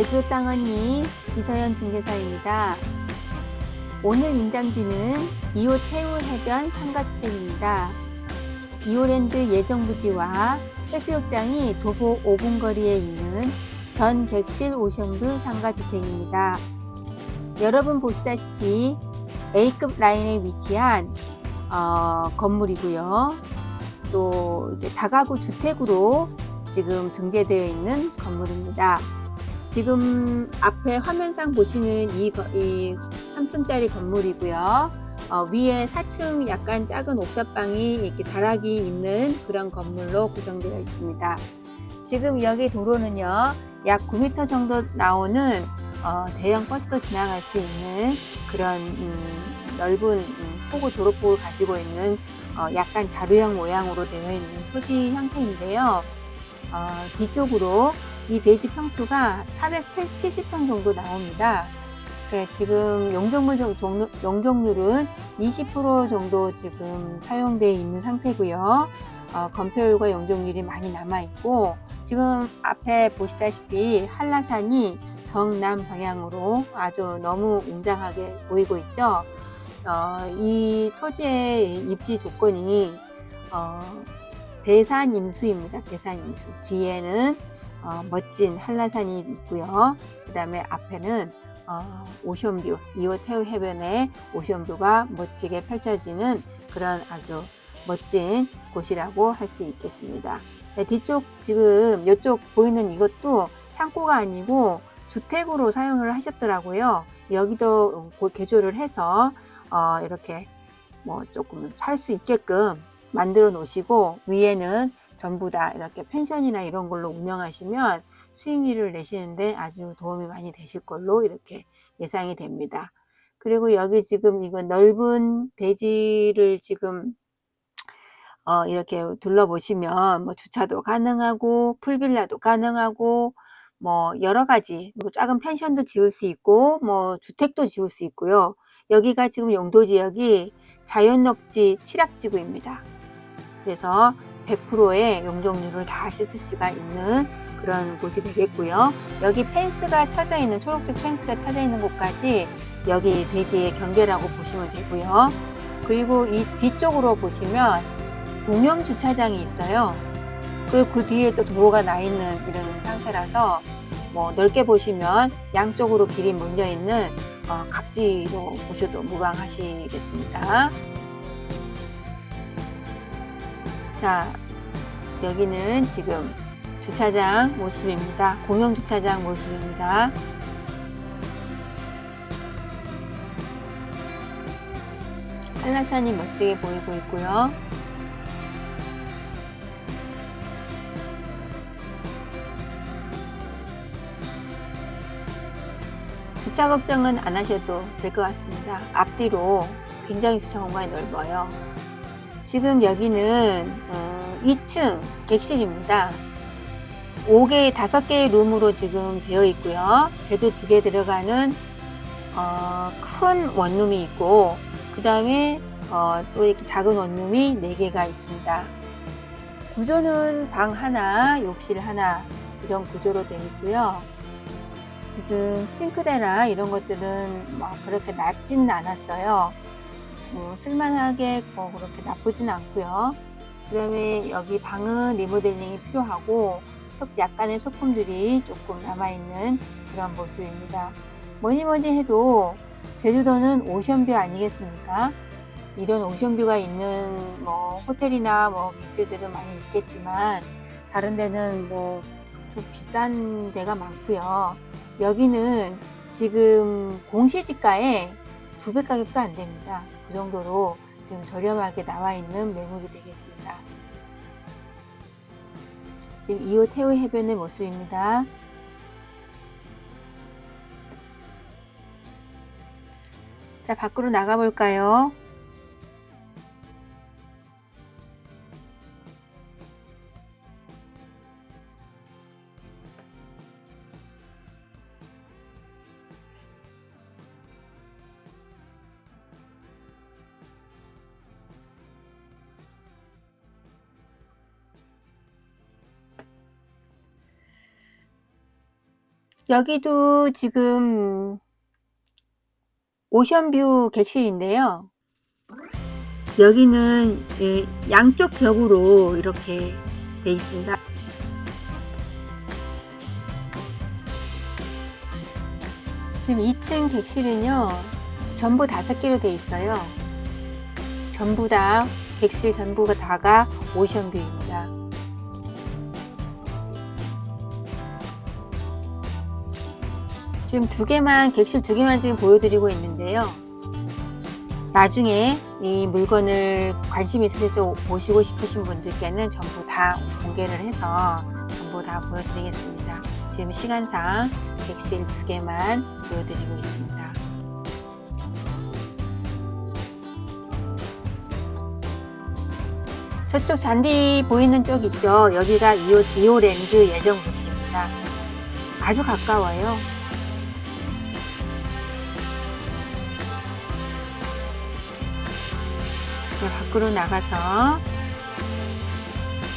제주도 땅 언니 이서연 중개사입니다. 오늘 임장지는 2호 태우 해변 상가주택입니다. 2호랜드 예정부지와 해수욕장이 도보 5분 거리에 있는 전 객실 오션뷰 상가주택입니다. 여러분 보시다시피 A급 라인에 위치한 어, 건물이고요. 또 다가구 주택으로 지금 등재되어 있는 건물입니다. 지금 앞에 화면상 보시는 이, 거- 이 3층짜리 건물이고요. 어, 위에 4층 약간 작은 옥탑방이 이렇게 다락이 있는 그런 건물로 구성되어 있습니다. 지금 여기 도로는요, 약 9m 정도 나오는 어, 대형 버스도 지나갈 수 있는 그런 음, 넓은 음, 폭우 도로폭을 가지고 있는 어, 약간 자루형 모양으로 되어 있는 토지 형태인데요. 어, 뒤쪽으로 이 대지 평수가 470평 정도 나옵니다. 네, 지금 정- 용적률은 20% 정도 지금 사용되어 있는 상태고요. 어, 건폐율과 용적률이 많이 남아 있고 지금 앞에 보시다시피 한라산이 정남 방향으로 아주 너무 웅장하게 보이고 있죠. 어, 이 토지의 입지 조건이 어, 대산 임수입니다. 대산 임수. 뒤에는 어, 멋진 한라산이 있고요. 그 다음에 앞에는 어, 오션뷰, 2호 태우 해변의 오션뷰가 멋지게 펼쳐지는 그런 아주 멋진 곳이라고 할 수 있겠습니다. 네, 뒤쪽 지금 이쪽 보이는 이것도 창고가 아니고 주택으로 사용을 하셨더라고요. 여기도 고- 개조를 해서 어, 이렇게 뭐 조금 살 수 있게끔 만들어 놓으시고 위에는 전부 다 이렇게 펜션이나 이런 걸로 운영하시면 수익률을 내시는데 아주 도움이 많이 되실 걸로 이렇게 예상이 됩니다. 그리고 여기 지금 이거 넓은 대지를 지금 어, 이렇게 둘러보시면 뭐 주차도 가능하고 풀빌라도 가능하고 뭐 여러 가지 뭐 작은 펜션도 지을 수 있고 뭐 주택도 지을 수 있고요. 여기가 지금 용도 지역이 자연녹지 칠학지구입니다. 그래서 100%의 용적률을 다 씻을 수가 있는 그런 곳이 되겠고요. 여기 펜스가 쳐져 있는 초록색 펜스가 쳐져 있는 곳까지 여기 대지의 경계라고 보시면 되고요. 그리고 이 뒤쪽으로 보시면 공영 주차장이 있어요. 그리고 그 뒤에 또 도로가 나 있는 이런 상태라서 뭐 넓게 보시면 양쪽으로 길이 몰려 있는 어, 각지로 보셔도 무방하시겠습니다. 자, 여기는 지금 주차장 모습입니다. 공영 주차장 모습입니다. 한라산이 멋지게 보이고 있고요. 주차 걱정은 안 하셔도 될 것 같습니다. 앞뒤로 굉장히 주차 공간이 넓어요. 지금 여기는 어, 2층 객실입니다. 5개, 5개의 룸으로 지금 되어 있고요. 배도 두 개 들어가는 어, 큰 원룸이 있고 그 다음에 어, 또 이렇게 작은 원룸이 4개가 있습니다. 구조는 방 하나, 욕실 하나 이런 구조로 되어 있고요. 지금 싱크대나 이런 것들은 뭐 그렇게 낮지는 않았어요. 뭐 쓸만하게 뭐 그렇게 나쁘진 않고요. 그 다음에 여기 방은 리모델링이 필요하고 소- 약간의 소품들이 조금 남아있는 그런 모습입니다. 뭐니 뭐니 해도 제주도는 오션뷰 아니겠습니까? 이런 오션뷰가 있는 뭐 호텔이나 뭐 객실들은 많이 있겠지만 다른 데는 뭐 좀 비싼 데가 많고요. 여기는 지금 공시지가에 두 배 가격도 안 됩니다. 그 정도로 지금 저렴하게 나와 있는 매물이 되겠습니다. 지금 2호 태우 해변의 모습입니다. 자, 밖으로 나가 볼까요? 여기도 지금 오션뷰 객실인데요. 여기는 예, 양쪽 벽으로 이렇게 돼 있습니다. 지금 2층 객실은요, 전부 다섯 개로 돼 있어요. 전부 다, 객실 전부가 다가 오션뷰입니다. 지금 두 개만, 객실 두 개만 지금 보여드리고 있는데요. 나중에 이 물건을 관심 있으셔서 보시고 싶으신 분들께는 전부 다 공개를 해서 전부 다 보여드리겠습니다. 지금 시간상 객실 두 개만 보여드리고 있습니다. 저쪽 잔디 보이는 쪽 있죠? 여기가 이오, 이오랜드 예정부지입니다. 아주 가까워요. 네, 밖으로 나가서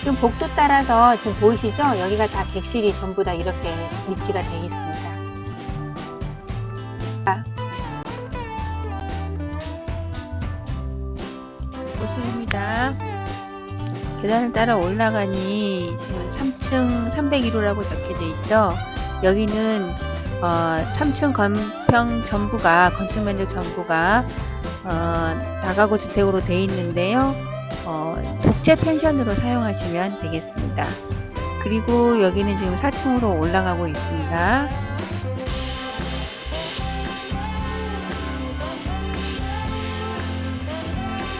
지금 복도 따라서 지금 보이시죠? 여기가 다 객실이 전부 다 이렇게 위치가 되어 있습니다. 아. 모습입니다. 계단을 따라 올라가니 지금 3층 301호라고 적혀져 있죠. 여기는 어, 3층 건평 전부가 건축 면적 전부가 어, 다가구 주택으로 되어 있는데요. 어, 독재 펜션으로 사용하시면 되겠습니다. 그리고 여기는 지금 4층으로 올라가고 있습니다.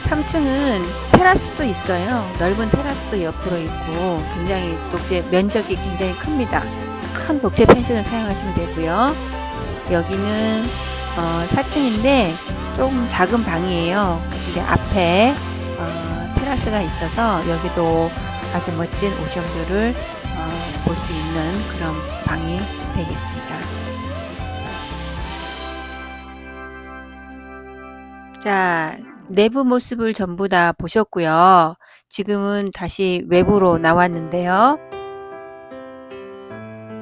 삼층은 테라스도 있어요. 넓은 테라스도 옆으로 있고 굉장히 독재 면적이 굉장히 큽니다. 큰 독재 펜션을 사용하시면 되고요. 여기는 어, 4층인데 조금 작은 방이에요. 근데 앞에 어, 테라스가 있어서 여기도 아주 멋진 오션뷰를 어, 볼수 있는 그런 방이 되겠습니다. 자, 내부 모습을 전부 다 보셨고요. 지금은 다시 외부로 나왔는데요.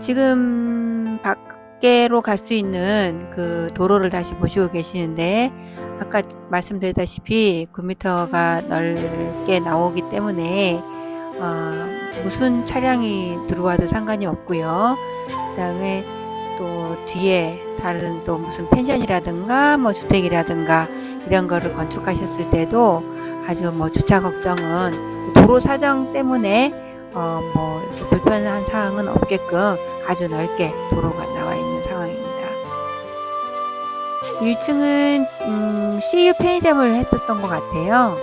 지금 밖 으로 갈 수 있는 그 도로를 다시 보시고 계시는데 아까 말씀드렸다시피 9m가 넓게 나오기 때문에 어, 무슨 차량이 들어와도 상관이 없고요. 그 다음에 또 뒤에 다른 또 무슨 펜션이라든가 뭐 주택이라든가 이런 거를 건축하셨을 때도 아주 뭐 주차 걱정은 도로 사정 때문에 어 뭐 불편한 사항은 없게끔 아주 넓게 도로가 나와 있는. 1층은 음, CU 편의점을 했었던 것 같아요.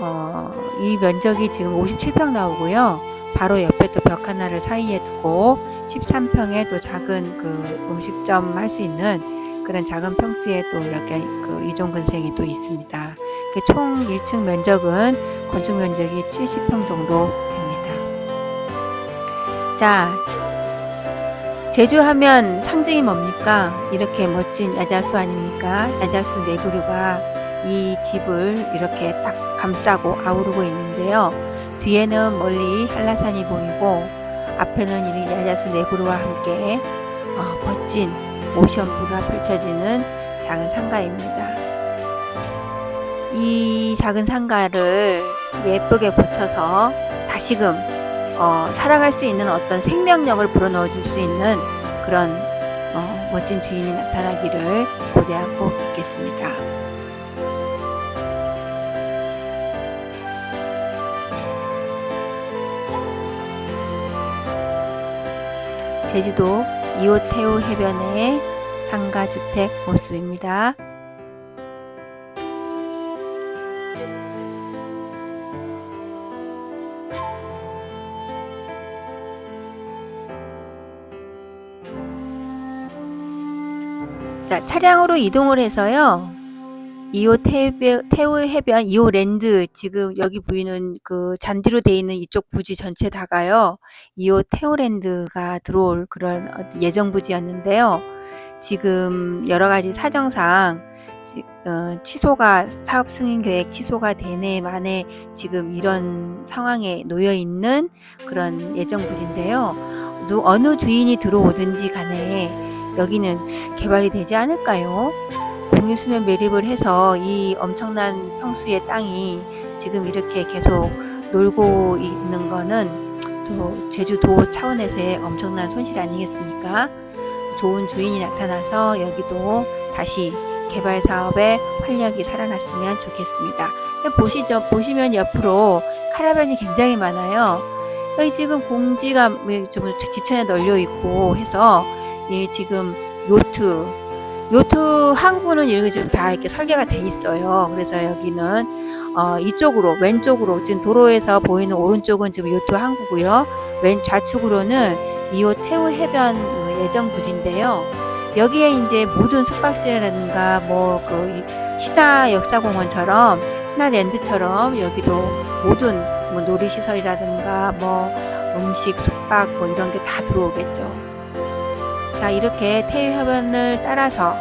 어, 이 면적이 지금 57평 나오고요. 바로 옆에 또 벽 하나를 사이에 두고 13평에 또 작은 그 음식점 할 수 있는 그런 작은 평수에 또 이렇게 그 이종 근생이 또 있습니다. 그총 1층 면적은 건축 면적이 70평 정도 됩니다. 자, 제주하면 상징이 뭡니까? 이렇게 멋진 야자수 아닙니까? 야자수 네 그루가 이 집을 이렇게 딱 감싸고 아우르고 있는데요. 뒤에는 멀리 한라산이 보이고 앞에는 이 야자수 네 그루와 함께 어, 멋진 오션뷰가 펼쳐지는 작은 상가입니다. 이 작은 상가를 예쁘게 고쳐서 다시금 어, 살아갈 수 있는 어떤 생명력을 불어넣어 줄 수 있는 그런 어, 멋진 주인이 나타나기를 고대하고 있겠습니다. 제주도 이호태우 해변의 상가주택 모습입니다. 자, 차량으로 이동을 해서요. 2호 태우, 해변 2호 랜드 지금 여기 보이는 그 잔디로 돼 있는 이쪽 부지 전체 다가요. 2호 태우 랜드가 들어올 그런 예정 부지였는데요. 지금 여러 가지 사정상 지- 어, 취소가 사업 승인 계획 취소가 되네 만에 지금 이런 상황에 놓여 있는 그런 예정 부지인데요. 누, 어느 주인이 들어오든지 간에 여기는 개발이 되지 않을까요? 공유수면 매립을 해서 이 엄청난 평수의 땅이 지금 이렇게 계속 놀고 있는 거는 또 제주도 차원에서의 엄청난 손실 아니겠습니까? 좋은 주인이 나타나서 여기도 다시 개발 사업에 활력이 살아났으면 좋겠습니다. 보시죠. 보시면 옆으로 카라반이 굉장히 많아요. 여기 지금 공지가 좀 지천에 널려 있고 해서 예, 지금 요트 요트 항구는 이렇게 지금 다 이렇게 설계가 돼 있어요. 그래서 여기는 어, 이쪽으로 왼쪽으로 지금 도로에서 보이는 오른쪽은 지금 요트 항구고요. 왼 좌측으로는 이호 태우 해변 그 예정 부지인데요. 여기에 이제 모든 숙박시라든가 뭐그 신화 역사공원처럼 신화랜드처럼 여기도 모든 뭐 놀이시설이라든가 뭐 음식 숙박 뭐 이런 게 다 들어오겠죠. 자 이렇게 태유해변을 따라서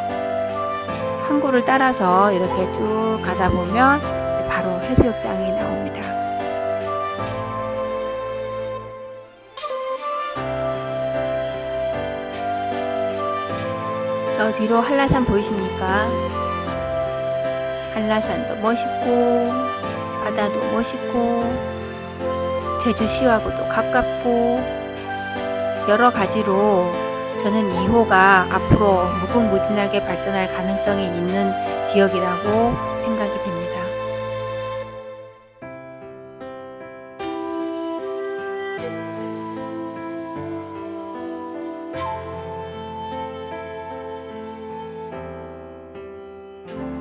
항구를 따라서 이렇게 쭉 가다 보면 바로 해수욕장이 나옵니다. 저 뒤로 한라산 보이십니까? 한라산도 멋있고 바다도 멋있고 제주시하고도 가깝고 여러 가지로 저는 2호가 앞으로 무궁무진하게 발전할 가능성이 있는 지역이라고 생각이 됩니다.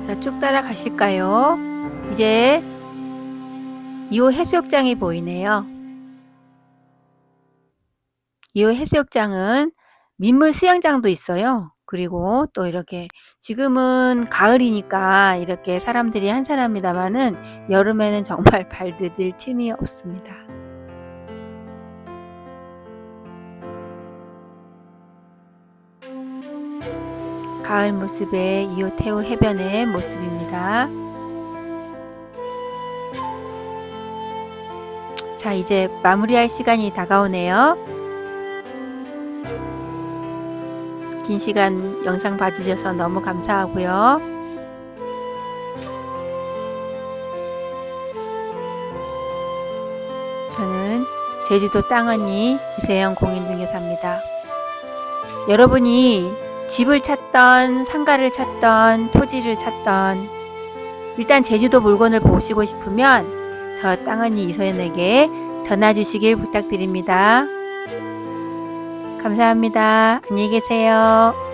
자, 쭉 따라가실까요? 이제 2호 해수욕장이 보이네요. 2호 해수욕장은 민물 수영장도 있어요. 그리고 또 이렇게 지금은 가을이니까 이렇게 사람들이 한사람입니다마는 여름에는 정말 발 디딜 틈이 없습니다. 가을 모습의 이호태우 해변의 모습입니다. 자, 이제 마무리할 시간이 다가오네요. 긴 시간 영상 봐주셔서 너무 감사하고요. 저는 제주도 땅언니 이세영 공인중개사입니다. 여러분이 집을 찾던 상가를 찾던 토지를 찾던 일단 제주도 물건을 보시고 싶으면 저 땅언니 이소연에게 전화 주시길 부탁드립니다. 감사합니다. 안녕히 계세요.